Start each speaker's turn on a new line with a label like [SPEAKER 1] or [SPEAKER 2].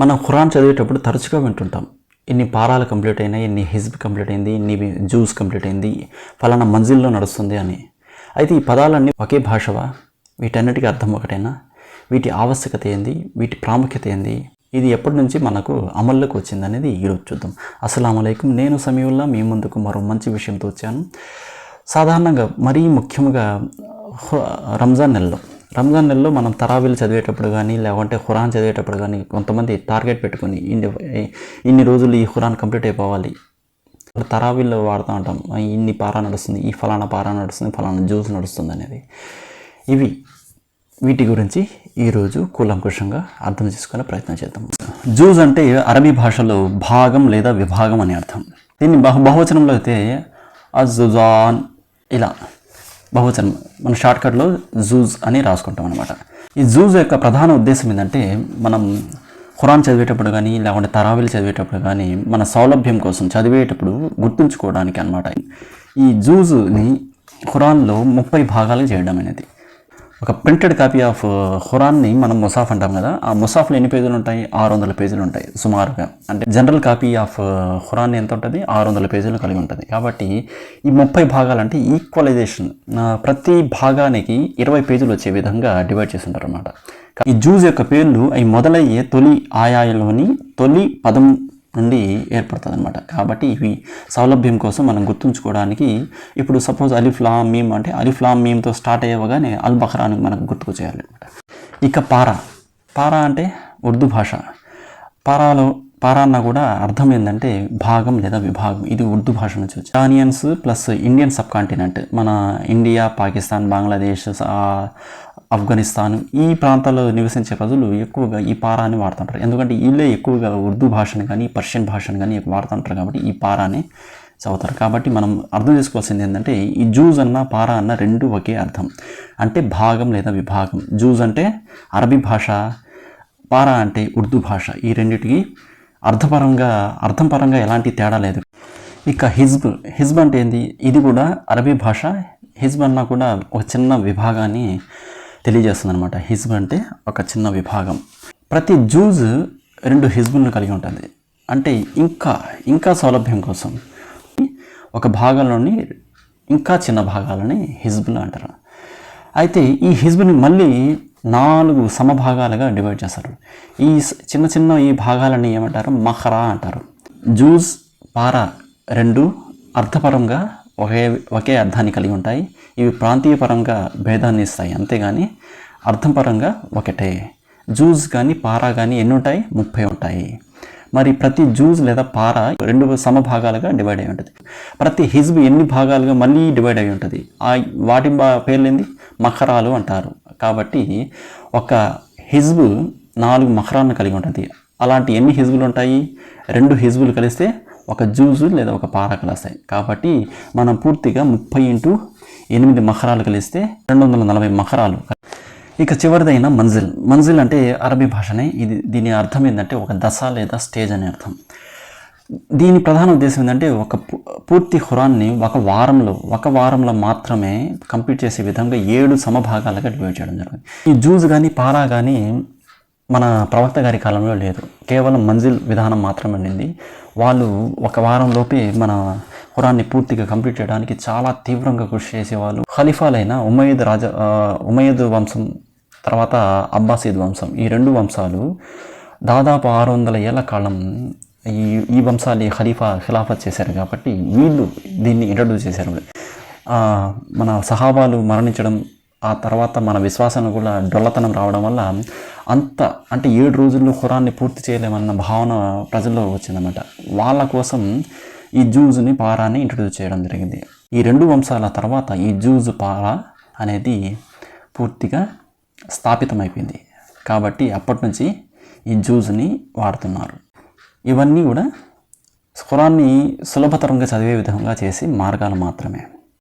[SPEAKER 1] మనం ఖురాన్ చదివేటప్పుడు తరచుగా వింటుంటాం. ఇన్ని పారాలు కంప్లీట్ అయినాయి ఇన్ని హిజ్బ్ కంప్లీట్ అయింది ఇన్ని జ్యూస్ కంప్లీట్ అయింది ఫలానా మంజిల్లో నడుస్తుంది అని. అయితే ఈ పదాలన్నీ ఒకే భాషవా? వీటన్నిటికీ అర్థం ఒకటేనా? వీటి ఆవశ్యకత ఏంది? వీటి ప్రాముఖ్యత ఏంది? ఇది ఎప్పటి నుంచి మనకు అమల్లోకి వచ్చింది అనేది ఈరోజు చూద్దాం. అస్సలం అయికం నేను సమీవుల్లా మీ ముందుకు మరో మంచి విషయంతో వచ్చాను. సాధారణంగా మరీ ముఖ్యంగా హు- రంజాన్ నెలలో రంజాన్ నెలలో మనం తరావీలు చదివేటప్పుడు కానీ లేకుంటే ఖురాన్ చదివేటప్పుడు కానీ కొంతమంది టార్గెట్ పెట్టుకొని ఇన్ని ఇన్ని రోజులు ఈ ఖురాన్ కంప్లీట్ అయిపోవాలి. తరావీల్లో వాడుతూ ఉంటాం. ఇన్ని పారా నడుస్తుంది ఈ ఫలానా పారా నడుస్తుంది ఫలానా జ్యూస్ నడుస్తుంది అనేది. ఇవి వీటి గురించి ఈరోజు కూలంకుషంగా అర్థం చేసుకునే ప్రయత్నం చేద్దాం. జూజ్ అంటే అరబీ భాషలో భాగం లేదా విభాగం అని అర్థం. దీన్ని బహు బహువచనంలో అయితే అజుజాన్ ఇలా బహువచనం మన షార్ట్కట్లో జూజ్ అని రాసుకుంటాం అనమాట ఈ జూజ్ యొక్క ప్రధాన ఉద్దేశం ఏంటంటే మనం ఖురాన్ చదివేటప్పుడు కానీ లేకుంటే తరావీలు చదివేటప్పుడు కానీ మన సౌలభ్యం కోసం చదివేటప్పుడు గుర్తుంచుకోవడానికి అనమాట ఈ జూజుని ఖురాన్లో ముప్పై భాగాలు చేయడం అనేది. ఒక ప్రింటెడ్ కాపీ ఆఫ్ హురాన్ని మనం ముసాఫ్ అంటాం కదా ఆ ముసాఫ్లో ఎన్ని పేజీలు ఉంటాయి? ఆరు వందల పేజీలు ఉంటాయి సుమారుగా. అంటే జనరల్ కాపీ ఆఫ్ హురాన్ ఎంత ఉంటుంది? ఆరు వందల పేజీలు కలిగి ఉంటుంది. కాబట్టి ఈ ముప్పై భాగాలు అంటే ఈక్వలైజేషన్ ప్రతి భాగానికి ఇరవై పేజీలు వచ్చే విధంగా డివైడ్ చేసి ఉంటారు అనమాట ఈ జ్యూస్ యొక్క పేర్లు అవి మొదలయ్యే తొలి ఆయాలోని తొలి పదం నుండి ఏర్పడుతుంది అనమాట కాబట్టి ఇవి సౌలభ్యం కోసం మనం గుర్తుంచుకోవడానికి ఇప్పుడు సపోజ్ అలిఫ్లామ్ మీమ్ అంటే అలిఫ్లామ్ మీమ్తో స్టార్ట్ అయ్యవగానే అల్ బహ్రాని మనకు గుర్తుకు చేయాలి అనమాట ఇక పారా. పారా అంటే ఉర్దూ భాష. పారాలో పారా అన్న కూడా అర్థం ఏంటంటే భాగం లేదా విభాగం. ఇది ఉర్దూ భాష నుంచి వచ్చి onions plus Indian sub continent మన ఇండియా పాకిస్తాన్ బంగ్లాదేశ్ ఆఫ్ఘనిస్తాన్ ఈ ప్రాంతాల్లో నివసించే ప్రజలు ఎక్కువగా ఈ పారాని వాడుతుంటారు. ఎందుకంటే వీళ్ళే ఎక్కువగా ఉర్దూ భాషను కానీ పర్షియన్ భాషను కానీ ఎక్కువ వాడుతుంటారు కాబట్టి ఈ పారానే చదువుతారు. కాబట్టి మనం అర్థం చేసుకోవాల్సింది ఏంటంటే ఈ జూజ్ అన్న పారా అన్న రెండు ఒకే అర్థం. అంటే భాగం లేదా విభాగం. జూజ్ అంటే అరబీ భాష పారా అంటే ఉర్దూ భాష. ఈ రెండిటికి అర్థపరంగా అర్థంపరంగా ఎలాంటి తేడా లేదు. ఇక హిజ్బ్ హిజ్బ్ అంటే ఏంది? ఇది కూడా అరబీ భాష. హిజ్బ్ అన్నా కూడా ఒక చిన్న విభాగాన్ని తెలియజేస్తుంది అనమాట హిజ్బ్ అంటే ఒక చిన్న విభాగం. ప్రతి జూజ్ రెండు హిజ్బులను కలిగి ఉంటుంది. అంటే ఇంకా ఇంకా సౌలభ్యం కోసం. ఒక భాగంలోని ఇంకా చిన్న భాగాలని హిజ్బులు అంటారు. అయితే ఈ హిజ్బుని మళ్ళీ నాలుగు సమభాగాలుగా డివైడ్ చేస్తారు. ఈ చిన్న చిన్న ఈ భాగాలని ఏమంటారు? మహరా అంటారు. జూజ్ పారా రెండు అర్థపరంగా ఒకే ఒకే అర్థాన్ని కలిగి ఉంటాయి. ఇవి ప్రాంతీయ పరంగా భేదాన్ని ఇస్తాయి. అంతేగాని అర్థంపరంగా ఒకటే. జూజ్ కానీ పారా కానీ ఎన్ని ఉంటాయి? ముప్పై ఉంటాయి. మరి ప్రతి జూజ్ లేదా పారా రెండు సమభాగాలుగా డివైడ్ అయి ఉంటుంది. ప్రతి హిజ్బ్ ఎన్ని భాగాలుగా మళ్ళీ డివైడ్ అయి ఉంటుంది? ఆ వాటి బా పేర్లేంది? మఖరాలు అంటారు. కాబట్టి ఒక హిజ్బ్ నాలుగు మఖరాలను కలిగి ఉంటుంది. అలాంటి ఎన్ని హిజ్బులు ఉంటాయి? రెండు హిజ్బులు కలిస్తే ఒక జూజు లేదా ఒక పార కలుస్తాయి. కాబట్టి మనం పూర్తిగా ముప్పై ఇంటూ ఎనిమిది మఖరాలు కలిస్తే రెండు వందల నలభై మఖరాలు ఇక చివరిదైన మంజిల్. మంజిల్ అంటే అరబీ భాషనే. ఇది దీని అర్థం ఏంటంటే ఒక దశ లేదా స్టేజ్ అనే అర్థం. దీని ప్రధాన ఉద్దేశం ఏంటంటే ఒక పూర్తి హురాన్ని ఒక వారంలో ఒక వారంలో మాత్రమే కంప్లీట్ చేసే విధంగా ఏడు సమభాగాలుగా డివైడ్ చేయడం జరిగింది ఈ జూజ్ కానీ పారా కానీ మన ప్రవక్త గారి కాలంలో లేదు. కేవలం మంజిల్ విధానం మాత్రమే ఉండింది. వాళ్ళు ఒక వారం లోపే మన హురాన్ని పూర్తిగా కంప్లీట్ చేయడానికి చాలా తీవ్రంగా కృషి చేసేవాళ్ళు. ఖలీఫాలైన ఉమయ్యద్ రాజ ఆ, ఉమయ్యద్ వంశం తర్వాత అబ్బాసీద్ వంశం. ఈ రెండు వంశాలు దాదాపు ఆరు వందల ఏళ్ళ కాలం ఈ ఈ వంశాలు ఖలీఫా ఖిలాఫత్ చేశారు కాబట్టి వీళ్ళు దీన్ని ఇంట్రడ్యూస్ చేశారు. మన సహాబాలు మరణించడం ఆ తర్వాత మన విశ్వాసం కూడా డొల్లతనం రావడం వల్ల అంత అంటే ఏడు రోజుల్లో ఖురాన్ని పూర్తి చేయలేమన్న భావన ప్రజల్లో వచ్చిందన్నమాట. వాళ్ళ కోసం ఈ జూజ్ని పారాని ఇంట్రడ్యూస్ చేయడం జరిగింది. ఈ రెండు వంశాల తర్వాత ఈ జూజ్ పారా అనేది పూర్తిగా స్థాపితమైపోయింది. కాబట్టి అప్పటి నుంచి ఈ జ్యూస్ని వాడుతున్నారు. ఇవన్నీ కూడా ఖురాన్ని సులభతరంగా చదివే విధంగా చేసి మార్గాలు మాత్రమే.